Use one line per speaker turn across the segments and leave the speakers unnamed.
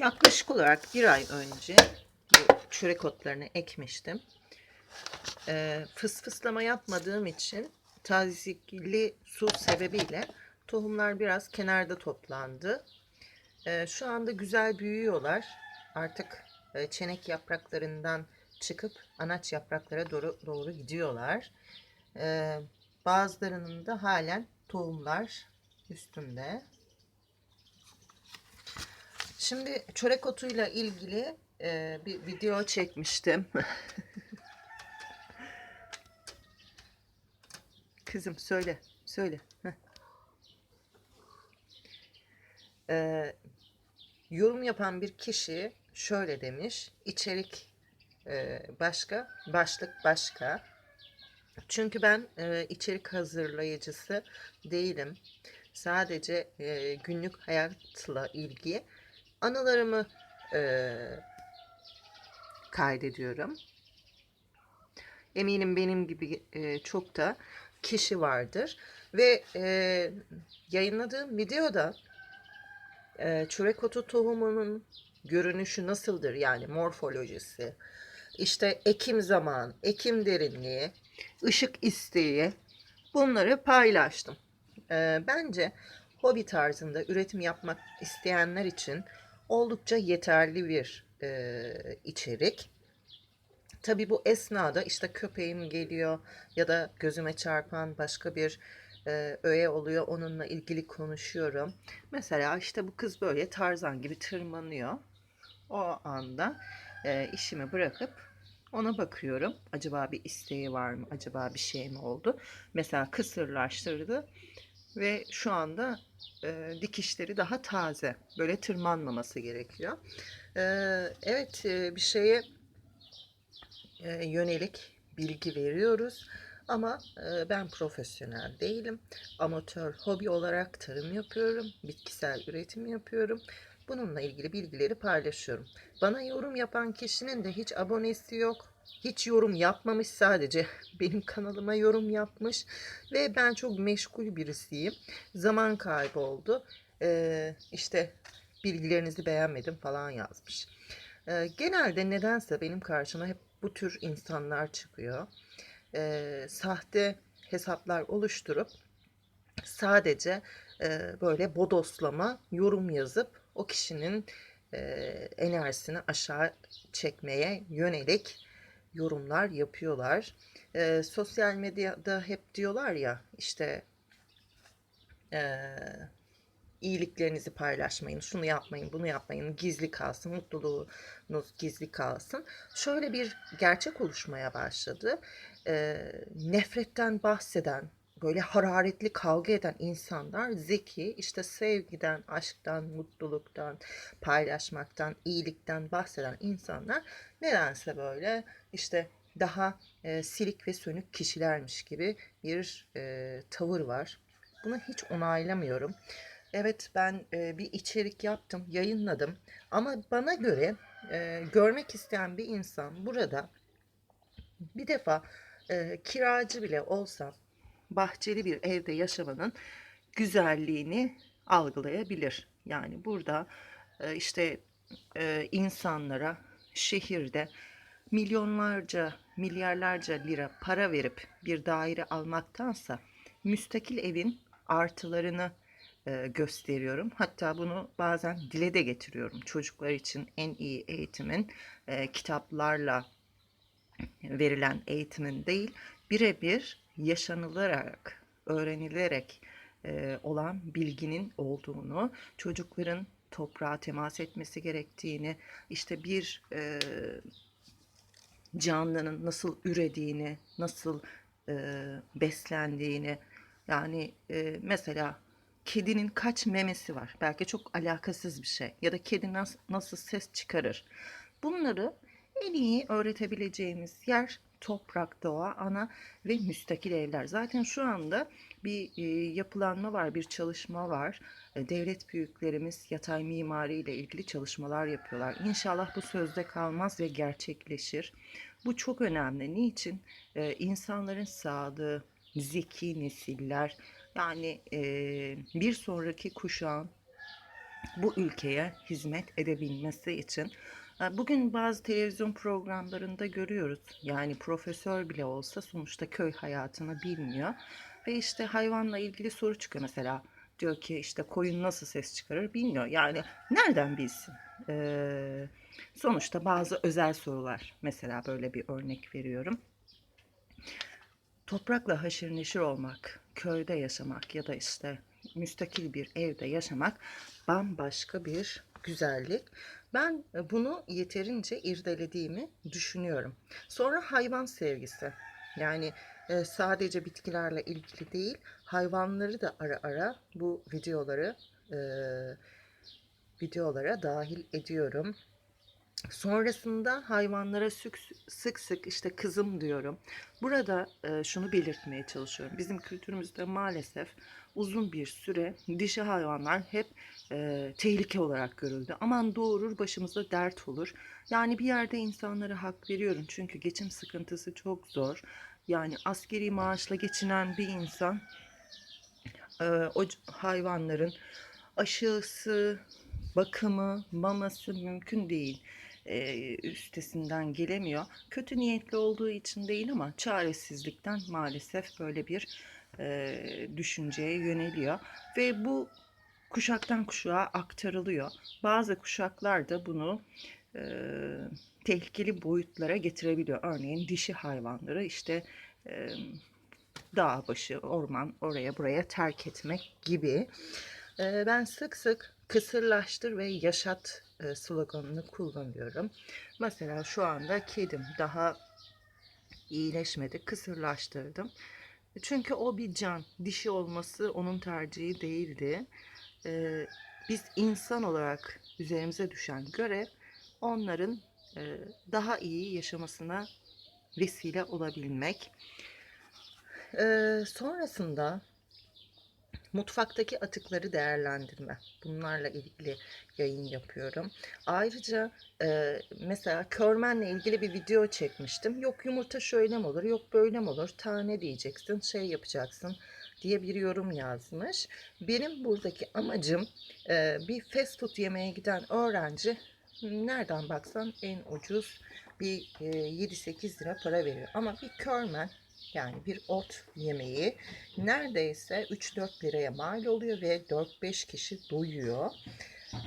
Yaklaşık olarak bir ay önce bu çörek otlarını ekmiştim. Ee, fısfıslama yapmadığım için tazikli su sebebiyle tohumlar biraz kenarda toplandı. Ee, şu anda güzel büyüyorlar. Artık e, çenek yapraklarından çıkıp anaç yapraklara doğru, doğru gidiyorlar. Ee, bazılarının da halen tohumlar üstünde. Şimdi çörek otuyla ilgili e, bir video çekmiştim. Kızım söyle, söyle. Heh. E, yorum yapan bir kişi şöyle demiş. İçerik e, başka, başlık başka. Çünkü ben e, içerik hazırlayıcısı değilim. Sadece e, günlük hayatla ilgili anılarımı e, kaydediyorum. Eminim benim gibi e, çok da kişi vardır. Ve e, yayınladığım videoda e, çörek otu tohumunun görünüşü nasıldır yani morfolojisi, işte ekim zaman, ekim derinliği, ışık isteği bunları paylaştım. E, bence hobi tarzında üretim yapmak isteyenler için oldukça yeterli bir e, içerik. Tabii bu esnada işte köpeğim geliyor ya da gözüme çarpan başka bir e, öğe oluyor. Onunla ilgili konuşuyorum. Mesela işte bu kız böyle tarzan gibi tırmanıyor. O anda e, işimi bırakıp ona bakıyorum. Acaba bir isteği var mı? Acaba bir şey mi oldu? Mesela kısırlaştırdı ve şu anda e, dikişleri daha taze. Böyle tırmanmaması gerekiyor. E, evet e, bir şeye e, yönelik bilgi veriyoruz. Ama e, ben profesyonel değilim. Amatör hobi olarak tarım yapıyorum. Bitkisel üretim yapıyorum. Bununla ilgili bilgileri paylaşıyorum. Bana yorum yapan kişinin de hiç abonesi yok. Hiç yorum yapmamış sadece benim kanalıma yorum yapmış ve ben çok meşgul birisiyim. Zaman kaybı oldu. Ee, işte bilgilerinizi beğenmedim falan yazmış. Ee, genelde nedense benim karşıma hep bu tür insanlar çıkıyor. Ee, sahte hesaplar oluşturup sadece e, böyle bodoslama yorum yazıp o kişinin e, enerjisini aşağı çekmeye yönelik yorumlar yapıyorlar. E, sosyal medyada hep diyorlar ya işte e, iyiliklerinizi paylaşmayın, şunu yapmayın, bunu yapmayın, gizli kalsın, mutluluğunuz gizli kalsın. Şöyle bir gerçek oluşmaya başladı. E, nefretten bahseden, böyle hararetli kavga eden insanlar zeki, işte sevgiden, aşktan, mutluluktan, paylaşmaktan, iyilikten bahseden insanlar nedense böyle işte daha e, silik ve sönük kişilermiş gibi bir e, tavır var. Bunu hiç onaylamıyorum. Evet ben e, bir içerik yaptım, yayınladım ama bana göre e, görmek isteyen bir insan burada bir defa e, kiracı bile olsa bahçeli bir evde yaşamanın güzelliğini algılayabilir. Yani burada e, işte e, insanlara şehirde milyonlarca, milyarlarca lira para verip bir daire almaktansa müstakil evin artılarını e, gösteriyorum. Hatta bunu bazen dile de getiriyorum. Çocuklar için en iyi eğitimin kitaplarla verilen eğitimin değil, birebir yaşanılarak, öğrenilerek e, olan bilginin olduğunu, çocukların toprağa temas etmesi gerektiğini, işte bir e, canlının nasıl ürediğini, nasıl e, beslendiğini, yani e, mesela kedinin kaç memesi var? Belki çok alakasız bir şey. Ya da kedi nasıl, nasıl ses çıkarır? Bunları en iyi öğretebileceğimiz yer toprak, doğa, ana ve müstakil evler. Zaten şu anda bir e, yapılanma var, bir çalışma var. E, devlet büyüklerimiz yatay mimari ile ilgili çalışmalar yapıyorlar. İnşallah bu sözde kalmaz ve gerçekleşir. Bu çok önemli. Niçin? E, insanların sağlığı, zeki nesiller, yani e, bir sonraki kuşağın bu ülkeye hizmet edebilmesi için bugün bazı televizyon programlarında görüyoruz. Yani profesör bile olsa sonuçta köy hayatını bilmiyor ve işte hayvanla ilgili soru çıkıyor mesela. Diyor ki işte koyun nasıl ses çıkarır bilmiyor. Yani nereden bilsin? Ee, sonuçta bazı özel sorular. Mesela böyle bir örnek veriyorum. Toprakla haşır neşir olmak, köyde yaşamak ya da işte müstakil bir evde yaşamak bambaşka bir güzellik. Ben e, bunu yeterince irdelediğimi düşünüyorum. Sonra hayvan sevgisi. Yani e, sadece bitkilerle ilgili değil, hayvanları da ara ara bu videoları e, videolara dahil ediyorum. Sonrasında hayvanlara sık sık, sık işte kızım diyorum. Burada şunu belirtmeye çalışıyorum. Bizim kültürümüzde maalesef uzun bir süre dişi hayvanlar hep e, tehlike olarak görüldü. Aman doğurur başımıza dert olur. Yani bir yerde insanlara hak veriyorum. Çünkü geçim sıkıntısı çok zor. Yani askeri maaşla geçinen bir insan e, o hayvanların aşısı, bakımı, maması mümkün değil. E, üstesinden gelemiyor. Kötü niyetli olduğu için değil ama çaresizlikten maalesef böyle bir e, düşünceye yöneliyor. Ve bu kuşaktan kuşağa aktarılıyor. Bazı kuşaklar da bunu e, tehlikeli boyutlara getirebiliyor. Örneğin dişi hayvanları işte e, dağ başı, orman oraya buraya terk etmek gibi. E, ben sık sık kısırlaştır ve yaşat e, sloganını kullanıyorum. Mesela şu anda kedim daha iyileşmedi, kısırlaştırdım. Çünkü o bir can, dişi olması onun tercihi değildi. E, biz insan olarak üzerimize düşen görev onların e, daha iyi yaşamasına vesile olabilmek. E, sonrasında mutfaktaki atıkları değerlendirme. Bunlarla ilgili yayın yapıyorum. Ayrıca e, mesela körmenle ilgili bir video çekmiştim. Yok yumurta şöyle mi olur, yok böyle mi olur, tane diyeceksin, şey yapacaksın diye bir yorum yazmış. Benim buradaki amacım e, bir fast food yemeye giden öğrenci nereden baksan en ucuz bir e, 7-8 lira para veriyor. Ama bir körmen yani bir ot yemeği neredeyse 3-4 liraya mal oluyor ve 4-5 kişi doyuyor.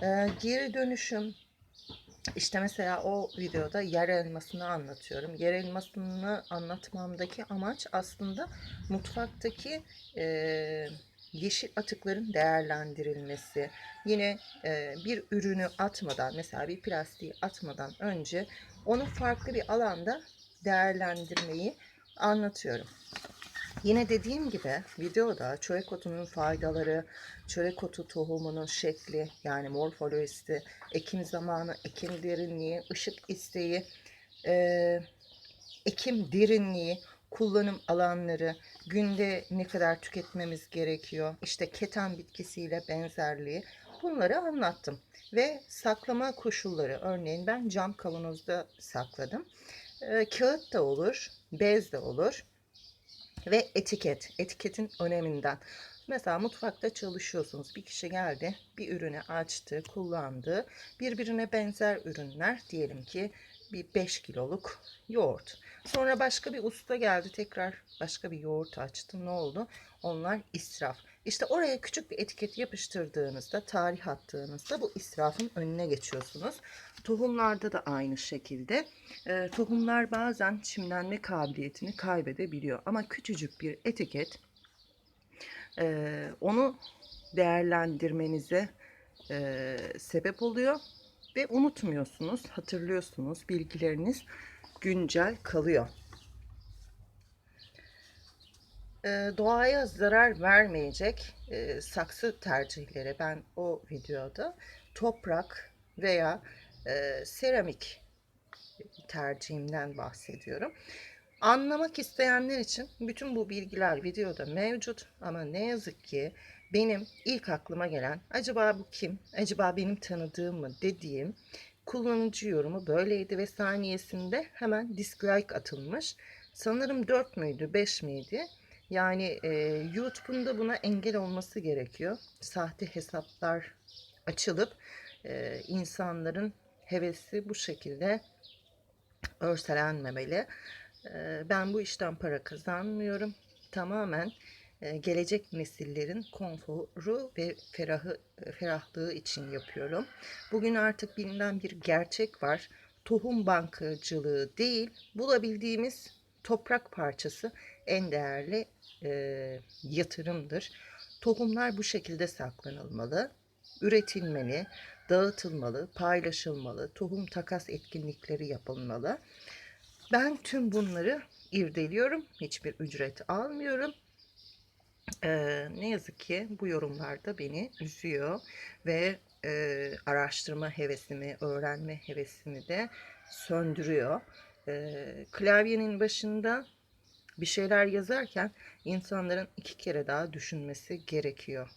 Ee, geri dönüşüm işte mesela o videoda yer elmasını anlatıyorum. Yer elmasını anlatmamdaki amaç aslında mutfaktaki e, yeşil atıkların değerlendirilmesi. Yine e, bir ürünü atmadan mesela bir plastiği atmadan önce onu farklı bir alanda değerlendirmeyi anlatıyorum. Yine dediğim gibi videoda çörek otunun faydaları, çörek otu tohumunun şekli yani morfolojisi, ekim zamanı, ekim derinliği, ışık isteği, eee, ekim derinliği, kullanım alanları, günde ne kadar tüketmemiz gerekiyor, işte keten bitkisiyle benzerliği bunları anlattım. Ve saklama koşulları örneğin ben cam kavanozda sakladım. Eee, kağıt da olur, bez de olur ve etiket, etiketin öneminden. Mesela mutfakta çalışıyorsunuz. Bir kişi geldi, bir ürünü açtı, kullandı. Birbirine benzer ürünler diyelim ki bir 5 kiloluk yoğurt. Sonra başka bir usta geldi tekrar başka bir yoğurt açtı. Ne oldu? Onlar israf. İşte oraya küçük bir etiket yapıştırdığınızda, tarih attığınızda bu israfın önüne geçiyorsunuz. Tohumlarda da aynı şekilde. E, tohumlar bazen çimlenme kabiliyetini kaybedebiliyor. Ama küçücük bir etiket e, onu değerlendirmenize e, sebep oluyor ve unutmuyorsunuz, hatırlıyorsunuz, bilgileriniz güncel kalıyor. E, doğaya zarar vermeyecek e, saksı tercihleri ben o videoda toprak veya e, seramik tercihimden bahsediyorum. Anlamak isteyenler için bütün bu bilgiler videoda mevcut ama ne yazık ki benim ilk aklıma gelen acaba bu kim, acaba benim tanıdığım mı dediğim kullanıcı yorumu böyleydi ve saniyesinde hemen dislike atılmış. Sanırım 4 müydü 5 miydi? Yani e, YouTube'un da buna engel olması gerekiyor. Sahte hesaplar açılıp e, insanların hevesi bu şekilde örselenmemeli. E, ben bu işten para kazanmıyorum. Tamamen e, gelecek nesillerin konforu ve ferahı, ferahlığı için yapıyorum. Bugün artık bilinen bir gerçek var. Tohum bankacılığı değil, bulabildiğimiz toprak parçası en değerli e, yatırımdır. Tohumlar bu şekilde saklanılmalı, üretilmeli, dağıtılmalı, paylaşılmalı, tohum takas etkinlikleri yapılmalı. Ben tüm bunları irdeliyorum. Hiçbir ücret almıyorum. Ee, ne yazık ki bu yorumlarda beni üzüyor ve e, araştırma hevesimi, öğrenme hevesimi de söndürüyor. Ee, klavyenin başında bir şeyler yazarken insanların iki kere daha düşünmesi gerekiyor.